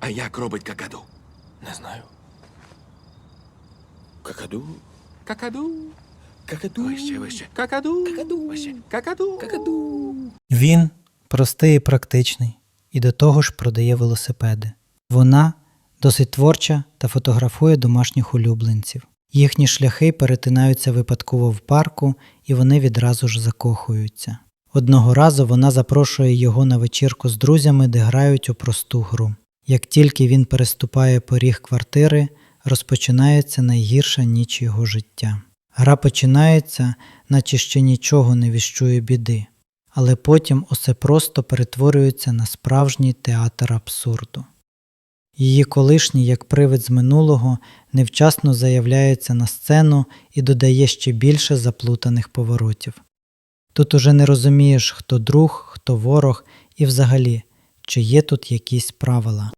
А як робить какаду? Не знаю. Какаду. Какаду. Какаду. Вище, вище. Какаду. Какаду. Вище. Какаду. Какаду. Він простий і практичний, і до того ж продає велосипеди. Вона досить творча та фотографує домашніх улюбленців. Їхні шляхи перетинаються випадково в парку, і вони відразу ж закохуються. Одного разу вона запрошує його на вечірку з друзями, де грають у просту гру. Як тільки він переступає поріг квартири, розпочинається найгірша ніч його життя. Гра починається, наче ще нічого не віщує біди, але потім усе просто перетворюється на справжній театр абсурду. Її колишній, як привид з минулого, невчасно заявляється на сцену і додає ще більше заплутаних поворотів. Тут уже не розумієш, хто друг, хто ворог і взагалі, чи є тут якісь правила.